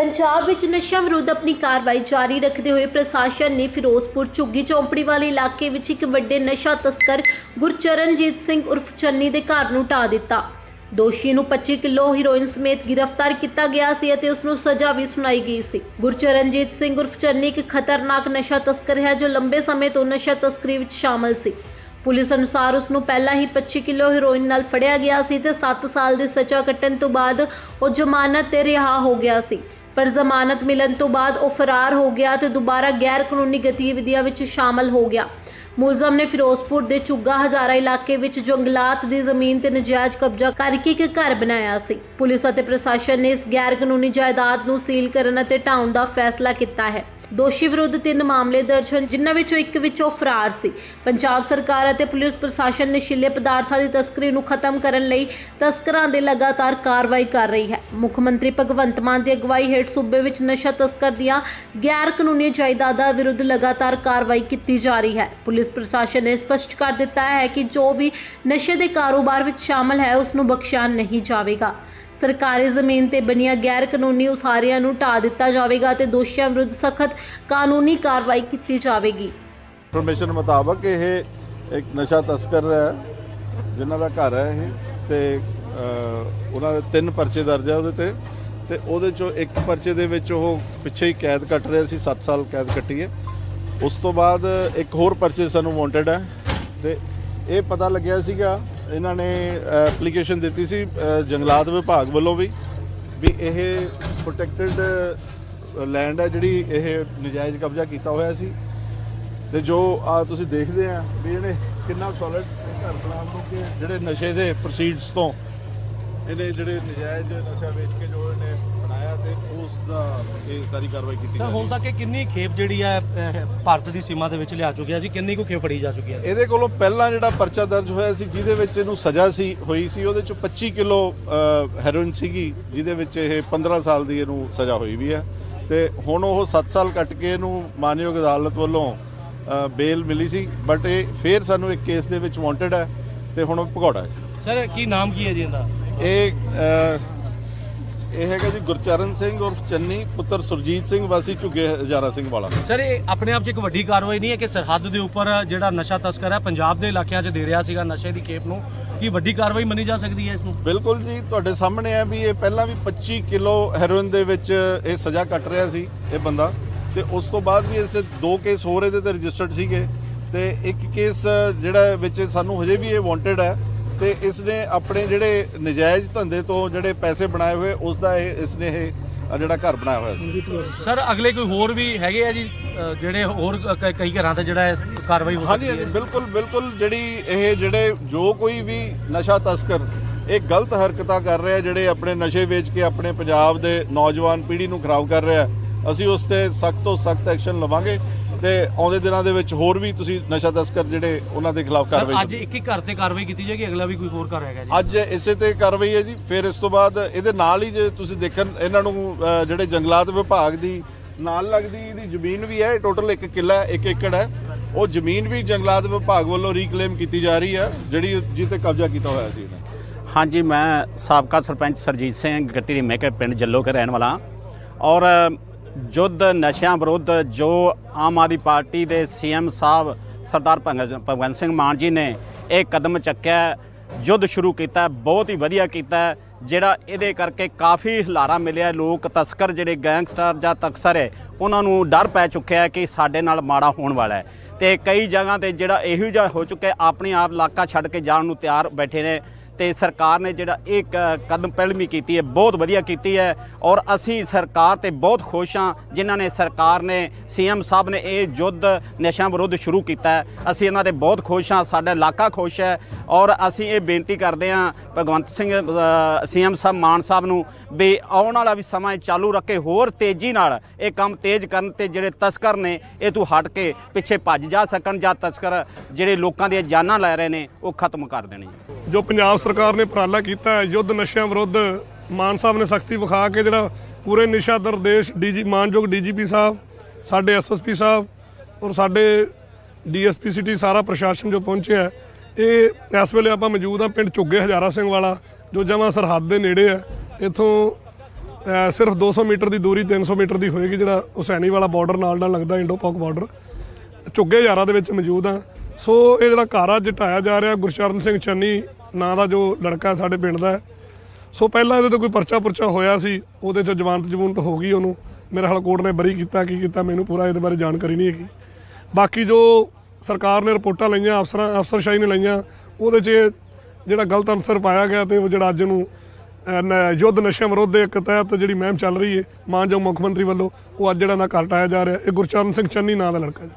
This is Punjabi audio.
ਪੰਜਾਬ ਵਿੱਚ ਨਸ਼ਾ ਵਿਰੁੱਧ ਆਪਣੀ ਕਾਰਵਾਈ ਜਾਰੀ ਰੱਖਦੇ ਹੋਏ ਪ੍ਰਸ਼ਾਸਨ ਨੇ ਫਿਰੋਜ਼ਪੁਰ ਝੁੱਗੀ ਚੌਂਪੜੀ ਵਾਲੇ ਇਲਾਕੇ ਵਿੱਚ ਇੱਕ ਵੱਡੇ ਨਸ਼ਾ ਤਸਕਰ ਗੁਰਚਰਨਜੀਤ ਸਿੰਘ ਉਰਫ ਚੰਨੀ ਦੇ ਘਰ ਨੂੰ ਢਾ ਦਿੱਤਾ। ਦੋਸ਼ੀ ਨੂੰ 25 ਕਿਲੋ ਹੀਰੋਇਨ ਸਮੇਤ ਗ੍ਰਿਫਤਾਰ ਕੀਤਾ ਗਿਆ ਸੀ ਅਤੇ ਉਸ ਨੂੰ ਸਜ਼ਾ ਵੀ ਸੁਣਾਈ ਗਈ ਸੀ। ਗੁਰਚਰਨਜੀਤ ਸਿੰਘ ਉਰਫ ਚੰਨੀ ਇੱਕ ਖਤਰਨਾਕ ਨਸ਼ਾ ਤਸਕਰ ਹੈ ਜੋ ਲੰਬੇ ਸਮੇਂ ਤੋਂ ਨਸ਼ਾ ਤਸਕਰੀ ਵਿੱਚ ਸ਼ਾਮਲ ਸੀ। ਪੁਲਿਸ ਅਨੁਸਾਰ ਉਸ ਨੂੰ ਪਹਿਲਾਂ ਹੀ 25 ਕਿਲੋ ਹੀਰੋਇਨ ਨਾਲ ਫੜਿਆ ਗਿਆ ਸੀ ਤੇ 7 ਸਾਲ ਦੀ ਸਜ਼ਾ ਕੱਟਣ ਤੋਂ ਬਾਅਦ ਉਹ ਜ਼ਮਾਨਤ ਤੇ ਰਿਹਾ ਹੋ ਗਿਆ ਸੀ। ਪਰ ਜ਼ਮਾਨਤ ਮਿਲਣ ਤੋਂ ਬਾਅਦ ਉਹ ਫਰਾਰ ਹੋ ਗਿਆ ਤੇ ਦੁਬਾਰਾ ਗੈਰ ਕਾਨੂੰਨੀ ਗਤੀਵਿਧੀਆਂ ਵਿੱਚ ਸ਼ਾਮਲ ਹੋ ਗਿਆ। ਮੁਲਜ਼ਮ ਨੇ ਫਿਰੋਜ਼ਪੁਰ ਦੇ ਚੁੱਗਾ ਹਜ਼ਾਰਾ ਇਲਾਕੇ ਵਿੱਚ ਜੰਗਲਾਤ ਦੀ ਜ਼ਮੀਨ ਤੇ ਨਜਾਇਜ਼ ਕਬਜ਼ਾ ਕਰਕੇ ਇੱਕ ਘਰ ਬਣਾਇਆ ਸੀ। ਪੁਲਿਸ ਅਤੇ ਪ੍ਰਸ਼ਾਸਨ ਨੇ ਇਸ ਗੈਰ ਕਾਨੂੰਨੀ ਜਾਇਦਾਦ ਨੂੰ ਸੀਲ ਕਰਨ ਅਤੇ ਢਾਉਣ ਦਾ ਫੈਸਲਾ ਕੀਤਾ ਹੈ। ਦੋਸ਼ੀ ਵਿਰੁੱਧ ਤਿੰਨ ਮਾਮਲੇ ਦਰਜ ਹਨ, ਜਿਨ੍ਹਾਂ ਵਿੱਚੋਂ ਇੱਕ ਵਿੱਚ ਉਹ ਫਰਾਰ ਸੀ। ਪੰਜਾਬ ਸਰਕਾਰ ਅਤੇ ਪੁਲਿਸ ਪ੍ਰਸ਼ਾਸਨ ਨਸ਼ੀਲੇ ਪਦਾਰਥਾਂ ਦੀ ਤਸਕਰੀ ਨੂੰ ਖਤਮ ਕਰਨ ਲਈ ਤਸਕਰਾਂ ਦੇ ਲਗਾਤਾਰ ਕਾਰਵਾਈ ਕਰ ਰਹੀ ਹੈ। ਮੁੱਖ ਮੰਤਰੀ ਭਗਵੰਤ ਮਾਨ ਦੀ ਅਗਵਾਈ ਹੇਠ ਸੂਬੇ ਵਿੱਚ ਨਸ਼ਾ ਤਸਕਰ ਦੀਆਂ ਗੈਰ ਕਾਨੂੰਨੀ ਜਾਇਦਾਦਾਂ ਵਿਰੁੱਧ ਲਗਾਤਾਰ ਕਾਰਵਾਈ ਕੀਤੀ ਜਾ ਰਹੀ ਹੈ। ਪੁਲਿਸ ਪ੍ਰਸ਼ਾਸਨ ਨੇ ਸਪਸ਼ਟ ਕਰ ਦਿੱਤਾ ਹੈ ਕਿ ਜੋ ਵੀ ਨਸ਼ੇ ਦੇ ਕਾਰੋਬਾਰ ਵਿੱਚ ਸ਼ਾਮਲ ਹੈ, ਉਸ ਨੂੰ ਬਖਸ਼ਿਆ ਨਹੀਂ ਜਾਵੇਗਾ। ਸਰਕਾਰੀ ਜ਼ਮੀਨ ਤੇ ਬਣੀਆਂ ਗੈਰ ਕਾਨੂੰਨੀ ਉਸਾਰੀਆਂ ਨੂੰ ਢਾ ਦਿੱਤਾ ਜਾਵੇਗਾ ਤੇ ਦੋਸ਼ੀਆਂ ਵਿਰੁੱਧ ਸਖਤ ਕਾਨੂੰਨੀ ਕਾਰਵਾਈ ਕੀਤੀ ਜਾਵੇਗੀ। ਇਨਫੋਰਮੇਸ਼ਨ ਮੁਤਾਬਕ ਇਹ ਇੱਕ ਨਸ਼ਾ ਤਸਕਰ ਹੈ, ਜਿਨ੍ਹਾਂ ਦਾ ਘਰ ਹੈ ਇਹ ਤੇ ਉਹਨਾਂ ਦੇ ਤਿੰਨ ਪਰਚੇ ਦਰਜ ਹੈ ਉਹਦੇ ਤੇ ਤੇ ਉਹਦੇ ਚੋਂ ਇੱਕ ਪਰਚੇ ਦੇ ਵਿੱਚ ਉਹ ਪਿੱਛੇ ਹੀ ਕੈਦ ਕੱਟ ਰਿਹਾ ਸੀ 7 ਸਾਲ ਕੈਦ ਕੱਟੀ ਹੈ। ਉਸ ਤੋਂ ਬਾਅਦ ਇੱਕ ਹੋਰ ਪਰਚੇ ਸਾਨੂੰ ਵਾਂਟਡ ਹੈ ਤੇ ਇਹ ਪਤਾ ਲੱਗਿਆ ਸੀਗਾ ਇਹਨਾਂ ਨੇ ਐਪਲੀਕੇਸ਼ਨ ਦਿੱਤੀ ਸੀ ਜੰਗਲਾਤ ਵਿਭਾਗ ਵੱਲੋਂ ਵੀ ਵੀ ਇਹ ਪ੍ਰੋਟੈਕਟਡ ਲੈਂਡ ਹੈ ਜਿਹੜੀ ਇਹ ਨਜਾਇਜ਼ ਕਬਜ਼ਾ ਕੀਤਾ ਹੋਇਆ ਸੀ। ਤੇ ਜੋ ਆ ਤੁਸੀਂ ਦੇਖਦੇ ਆ, ਵੀ ਇਹਨੇ ਕਿੰਨਾ ਸੋਲਿਡ ਘਰ ਬਣਾਉਣ ਨੂੰ ਕਿ ਜਿਹੜੇ ਨਸ਼ੇ ਦੇ ਪ੍ਰੋਸੀਡਸ ਤੋਂ ਇਹਨੇ ਜਿਹੜੇ ਨਜਾਇਜ਼ ਨਸ਼ਾ ਵੇਚ ਕੇ ਜੋ ਇਹਨੇ ਤੇ ਉਸ ਦਾ ਇਹ ਸਾਰੀ ਕਾਰਵਾਈ ਕੀਤੀ ਤਾਂ ਜਾ ਹੁਣ ਰਹੀ ਹੈ ਤੱਕ ਇਹ ਕਿੰਨੀ ਖੇਪ ਜਿਹੜੀ ਹੈ ਅਹ, ਭਾਰਤ ਦੀ ਸੀਮਾ ਦੇ ਵਿੱਚ ਲਿਆ ਚੁੱਕਿਆ ਸੀ ਕਿੰਨੀ ਕੁ ਖੇਪ ਫੜੀ ਜਾ ਚੁੱਕੀ ਹੈ ਇਹਦੇ ਕੋਲੋਂ ਪਹਿਲਾਂ ਜਿਹੜਾ ਪਰਚਾ ਦਰਜ ਹੋਇਆ ਸੀ ਜਿਹਦੇ ਵਿੱਚ ਇਹਨੂੰ ਸਜ਼ਾ ਸੀ ਹੋਈ ਸੀ ਉਹਦੇ ਚ 25 ਕਿਲੋ ਹੈਰੋਇਨ ਸੀਗੀ ਜਿਹਦੇ ਵਿੱਚ ਇਹ 15 ਸਾਲ ਦੀ ਇਹਨੂੰ ਸਜ਼ਾ ਹੋਈ ਵੀ ਹੈ ਤੇ ਹੁਣ ਉਹ 7 ਸਾਲ ਕੱਟ ਕੇ ਇਹਨੂੰ ਮਾਨਯੋਗ ਅਦਾਲਤ ਵੱਲੋਂ ਬੇਲ ਮਿਲੀ ਸੀ ਬਟ ਇਹ ਫੇਰ ਸਾਨੂੰ ਇੱਕ ਕੇਸ ਦੇ ਵਿੱਚ ਵਾਂਟਡ ਹੈ ਤੇ ਹੁਣ ਉਹ ਭਗੌੜਾ ਹੈ। ਸਰ ਕੀ ਨਾਮ ਕੀ ਹੈ ਜੀ ਇਹਦਾ? ਇਹ ਇਹ ਹੈਗਾ ਜੀ ਗੁਰਚਰਨ ਸਿੰਘ ਉਰਫ ਚੰਨੀ ਪੁੱਤਰ ਸੁਰਜੀਤ ਸਿੰਘ ਵਾਸੀ ਝੁੱਗੇ ਹਜ਼ਾਰਾ ਸਿੰਘ ਵਾਲਾ। ਸਰ ਇਹ ਆਪਣੇ ਆਪ 'ਚ ਇੱਕ ਵੱਡੀ ਕਾਰਵਾਈ ਨਹੀਂ ਹੈ ਕਿ ਸਰਹੱਦ ਦੇ ਉੱਪਰ ਜਿਹੜਾ ਨਸ਼ਾ ਤਸਕਰ ਹੈ ਪੰਜਾਬ ਦੇ ਇਲਾਕਿਆਂ 'ਚ ਦੇ ਰਿਹਾ ਸੀਗਾ ਨਸ਼ੇ ਦੀ ਖੇਪ ਨੂੰ ਕੀ ਵੱਡੀ ਕਾਰਵਾਈ ਮੰਨੀ ਜਾ ਸਕਦੀ ਹੈ ਇਸ ਨੂੰ? ਬਿਲਕੁਲ ਜੀ ਤੁਹਾਡੇ ਸਾਹਮਣੇ ਹੈ ਵੀ ਇਹ ਪਹਿਲਾਂ ਵੀ 25 ਕਿਲੋ ਹੈਰੋਇਨ ਦੇ ਵਿੱਚ ਇਹ ਸਜ਼ਾ ਕੱਟ ਰਿਹਾ ਸੀ ਇਹ ਬੰਦਾ ਤੇ ਉਸ ਤੋਂ ਬਾਅਦ ਵੀ ਇਸ ਦੇ ਦੋ ਕੇਸ ਹੋਰ ਇਹਦੇ ਤੇ ਰਜਿਸਟਰਡ ਸੀਗੇ ਤੇ ਇੱਕ ਕੇਸ ਜਿਹੜਾ ਵਿੱਚ ਸਾਨੂੰ ਹਜੇ ਵੀ ਇਹ ਵਾਂਟਡ ਹੈ ਤੇ ਇਸ ਨੇ ਆਪਣੇ ਜਿਹੜੇ ਨਜਾਇਜ਼ ਧੰਦੇ ਤੋਂ ਜਿਹੜੇ ਪੈਸੇ ਬਣਾਏ ਹੋਏ ਉਸ ਦਾ ਇਹ ਇਸ ਨੇ ਇਹ ਜਿਹੜਾ ਘਰ ਬਣਾਇਆ ਹੋਇਆ ਸੀ। ਸਰ ਅਗਲੇ ਕੋਈ ਹੋਰ ਵੀ ਹੈਗੇ ਆ ਜੀ? ਜਿਹੜੇ ਹੋਰ ਕਈ ਘਰਾਂ ਤੇ ਜਿਹੜਾ ਇਸ ਕਾਰਵਾਈ ਹੋ ਹਾਂਜੀ ਸਕਦੀ ਹਾਂਜੀ, ਹੈ? ਬਿਲਕੁਲ ਬਿਲਕੁਲ ਜਿਹੜੀ ਇਹ ਜਿਹੜੇ ਜੋ ਕੋਈ ਵੀ ਨਸ਼ਾ ਤਸਕਰ ਇਹ ਗਲਤ ਹਰਕਤਾਂ ਕਰ ਰਿਹਾ ਜਿਹੜੇ ਆਪਣੇ ਨਸ਼ੇ ਵੇਚ ਕੇ ਆਪਣੇ ਪੰਜਾਬ ਦੇ ਨੌਜਵਾਨ ਪੀੜ੍ਹੀ ਨੂੰ ਖਰਾਬ ਕਰ ਰਿਹਾ ਅਸੀਂ ਉਸ ਤੇ ਸਖਤ ਤੋਂ ਸਖਤ ਐਕਸ਼ਨ ਲਵਾਂਗੇ। ਤੇ ਆਉਂਦੇ ਦਿਨਾਂ ਦੇ ਵਿੱਚ ਹੋਰ ਵੀ ਤੁਸੀਂ ਨਸ਼ਾ ਤਸਕਰ ਜਿਹੜੇ ਉਹਨਾਂ ਦੇ ਖਿਲਾਫ ਕਾਰਵਾਈ ਅੱਜ ਇੱਕ ਹੀ ਘਰ ਤੇ ਕਾਰਵਾਈ ਕੀਤੀ ਜਾਏਗੀ ਅਗਲਾ ਵੀ ਕੋਈ ਹੋਰ ਘਰ ਹੈਗਾ ਜੀ। ਅੱਜ ਇਸੇ ਤੇ ਕਾਰਵਾਈ ਹੈ ਜੀ ਫਿਰ ਇਸ ਤੋਂ ਬਾਅਦ ਇਹਦੇ ਨਾਲ ਹੀ ਜੇ ਤੁਸੀਂ ਦੇਖਣ ਇਹਨਾਂ ਨੂੰ ਜਿਹੜੇ ਜੰਗਲਾਤ ਵਿਭਾਗ ਦੀ ਨਾਲ ਲੱਗਦੀ ਇਹਦੀ ਜ਼ਮੀਨ ਵੀ ਹੈ ਟੋਟਲ 1 ਕਿੱਲਾ 1 ਏਕੜ ਹੈ। ਉਹ ਜ਼ਮੀਨ ਵੀ ਜੰਗਲਾਤ ਵਿਭਾਗ ਵੱਲੋਂ ਰੀਕਲੇਮ ਕੀਤੀ ਜਾ ਰਹੀ ਹੈ ਜਿਹੜੀ ਜਿੱਤੇ ਕਬਜ਼ਾ ਕੀਤਾ ਹੋਇਆ ਸੀ ਇਹਨੇ। ਹਾਂਜੀ ਮੈਂ ਸਾਬਕਾ ਸਰਪੰਚ ਸਰਜੀਤ ਸਿੰਘ ਗੱਟੀ ਦੀ ਮੇਕੇ ਪਿੰਡ ਜੱਲੋ ਕੇ ਰਹਿਣ ਵਾਲਾ ਔਰ ਜੁੱਧ ਨਸ਼ਿਆਂ ਵਿਰੁੱਧ ਜੋ ਆਮ ਆਦਮੀ ਪਾਰਟੀ ਦੇ ਸੀਐਮ ਸਾਹਿਬ ਸਰਦਾਰ ਭਗਤ ਭਗਵੰਤ ਸਿੰਘ ਮਾਨ ਜੀ ਨੇ ਇਹ ਕਦਮ ਚੱਕਿਆ ਯੁੱਧ ਸ਼ੁਰੂ ਕੀਤਾ, ਬਹੁਤ ਹੀ ਵਧੀਆ ਕੀਤਾ, ਜਿਹੜਾ ਇਹਦੇ ਕਰਕੇ ਕਾਫੀ ਹਲਾਰਾ ਮਿਲਿਆ, ਲੋਕ ਤਸਕਰ ਜਿਹੜੇ ਗੈਂਗਸਟਰ ਜਾਂ ਤਕਸਰ ਹੈ, ਉਹਨਾਂ ਨੂੰ ਡਰ ਪੈ ਚੁੱਕਿਆ ਕਿ ਸਾਡੇ ਨਾਲ ਮਾੜਾ ਹੋਣ ਵਾਲਾ ਹੈ। ਤੇ ਕਈ ਜਗ੍ਹਾ ਤੇ ਜਿਹੜਾ ਇਹੋ ਜਿਹਾ ਹੋ ਚੁੱਕਿਆ, ਆਪਣੇ ਆਪ ਇਲਾਕਾ ਛੱਡ ਕੇ ਜਾਣ ਨੂੰ ਤਿਆਰ ਬੈਠੇ ਨੇ। ਤੇ ਸਰਕਾਰ ਨੇ ਜਿਹੜਾ ਇਹ ਕਦਮ ਪਹਿਲਮੀ ਕੀਤੀ ਹੈ, ਬਹੁਤ ਵਧੀਆ ਕੀਤੀ ਹੈ ਔਰ ਅਸੀਂ ਸਰਕਾਰ ਤੇ ਬਹੁਤ ਖੁਸ਼ ਹਾਂ, ਜਿਨ੍ਹਾਂ ਨੇ ਸਰਕਾਰ ਨੇ, ਸੀਐਮ ਸਾਹਿਬ ਨੇ ਇਹ ਯੁੱਧ ਨਸ਼ਿਆਂ ਵਿਰੁੱਧ ਸ਼ੁਰੂ ਕੀਤਾ ਹੈ। ਅਸੀਂ ਇਹਨਾਂ ਦੇ ਬਹੁਤ ਖੁਸ਼ ਹਾਂ, ਸਾਡਾ ਇਲਾਕਾ ਖੁਸ਼ ਹੈ ਔਰ ਅਸੀਂ ਇਹ ਬੇਨਤੀ ਕਰਦੇ ਹਾਂ ਭਗਵੰਤ ਸਿੰਘ ਸੀਐਮ ਸਾਹਿਬ, ਮਾਨ ਸਾਹਿਬ ਨੂੰ ਵੀ ਆਉਣ ਵਾਲਾ ਵੀ ਸਮਾਂ ਇਹ ਚਾਲੂ ਰੱਖੇ ਹੋਰ ਤੇਜ਼ੀ ਨਾਲ ਇਹ ਕੰਮ ਤੇਜ਼ ਕਰਨ ਤੇ ਜਿਹੜੇ ਤਸਕਰ ਨੇ, ਇਹ ਤੋਂ ਹਟ ਕੇ ਪਿੱਛੇ ਭੱਜ ਜਾ ਸਕਣ ਜਾਂ ਤਸਕਰ ਜਿਹੜੇ ਲੋਕਾਂ ਦੀਆਂ ਜਾਨਾਂ ਲੈ ਰਹੇ ਨੇ, ਉਹ ਖਤਮ ਕਰ ਦੇਣ ਜੋ ਪੰਜਾਬ ਸਰਕਾਰ ਨੇ ਉਪਰਾਲਾ ਕੀਤਾ ਹੈ। ਯੁੱਧ ਨਸ਼ਿਆਂ ਵਿਰੁੱਧ ਮਾਨ ਸਾਹਿਬ ਨੇ ਸਖਤੀ ਵਿਖਾ ਕੇ ਜਿਹੜਾ ਪੂਰੇ ਨਿਸ਼ਾ ਦਰ ਦੇਸ਼ ਡੀਜੀ ਮਾਨਯੋਗ ਡੀਜੀਪੀ ਸਾਹਿਬ ਸਾਡੇ ਐਸਐਸਪੀ ਸਾਹਿਬ ਔਰ ਸਾਡੇ ਡੀਐਸਪੀ ਸਿਟੀ ਸਾਰਾ ਪ੍ਰਸ਼ਾਸਨ ਜੋ ਪਹੁੰਚਿਆ ਹੈ, ਇਹ ਇਸ ਵੇਲੇ ਆਪਾਂ ਮੌਜੂਦ ਆ ਪਿੰਡ ਝੁੱਗੇ ਹਜ਼ਾਰਾ ਸਿੰਘ ਵਾਲਾ ਜੋ ਜਮਾਂ ਸਰਹੱਦ ਦੇ ਨੇੜੇ ਹੈ। ਇਥੋਂ ਅਹ ਸਿਰਫ 200 ਮੀਟਰ ਦੀ ਦੂਰੀ 300 ਮੀਟਰ ਦੀ ਹੋਏਗੀ ਜਿਹੜਾ ਹੁਸੈਨੀ ਵਾਲਾ ਬਾਰਡਰ ਨਾਲ ਨਾਲ ਲੱਗਦਾ ਇੰਡੋ ਪਾਕ ਬਾਰਡਰ ਝੁੱਗੇ ਯਾਰਾਂ ਦੇ ਵਿੱਚ ਮੌਜੂਦ ਆ ਸੋ ਇਹ ਜਿਹੜਾ ਘਰ ਆ ਜਟਾਇਆ ਜਾ ਰਿਹਾ ਗੁਰਚਰਨ ਸਿੰਘ ਚੰਨੀ ਨਾਂ ਦਾ ਜੋ ਲੜਕਾ ਸਾਡੇ ਪਿੰਡ ਦਾ ਹੈ। ਸੋ ਪਹਿਲਾਂ ਇਹਦੇ ਤੇ ਕੋਈ ਪਰਚਾ ਪੁਰਚਾ ਹੋਇਆ ਸੀ ਉਹਦੇ ਚ ਜ਼ਮਾਨਤ ਜ਼ਮੂਨਤ ਹੋ ਗਈ ਉਹਨੂੰ। ਮੇਰੇ ਹਾਲ ਕੋਰਟ ਨੇ ਬਰੀ ਕੀਤਾ ਕੀ ਕੀਤਾ ਮੈਨੂੰ ਪੂਰਾ ਇਹਦੇ ਬਾਰੇ ਜਾਣਕਾਰੀ ਨਹੀਂ ਹੈਗੀ। ਬਾਕੀ ਜੋ ਸਰਕਾਰ ਨੇ ਰਿਪੋਰਟਾਂ ਲਈਆਂ ਅਫਸਰਾਂ ਅਫਸਰਸ਼ਾਹੀ ਨੇ ਲਈਆਂ ਉਹਦੇ 'ਚ ਇਹ ਜਿਹੜਾ ਗਲਤ ਅਨਸਰ ਪਾਇਆ ਗਿਆ ਤੇ ਉਹ ਜਿਹੜਾ ਅੱਜ ਨੂੰ ਅਹ, ਨ- ਯੁੱਧ ਨਸ਼ਿਆਂ ਵਿਰੁੱਧ ਦੇ ਇੱਕ ਤਹਿਤ ਜਿਹੜੀ ਮੁਹਿੰਮ ਚੱਲ ਰਹੀ ਹੈ ਮਾਨਯੋਗ ਮੁੱਖ ਮੰਤਰੀ ਵੱਲੋਂ ਉਹ ਅੱਜ ਜਿਹੜਾ ਦਾ ਘਰ ਟਾਇਆ ਜਾ ਰਿਹਾ ਇਹ ਗੁਰਚਰਨ ਸਿੰਘ ਚੰਨੀ ਨਾਂ ਦਾ ਲੜਕਾ ਜੀ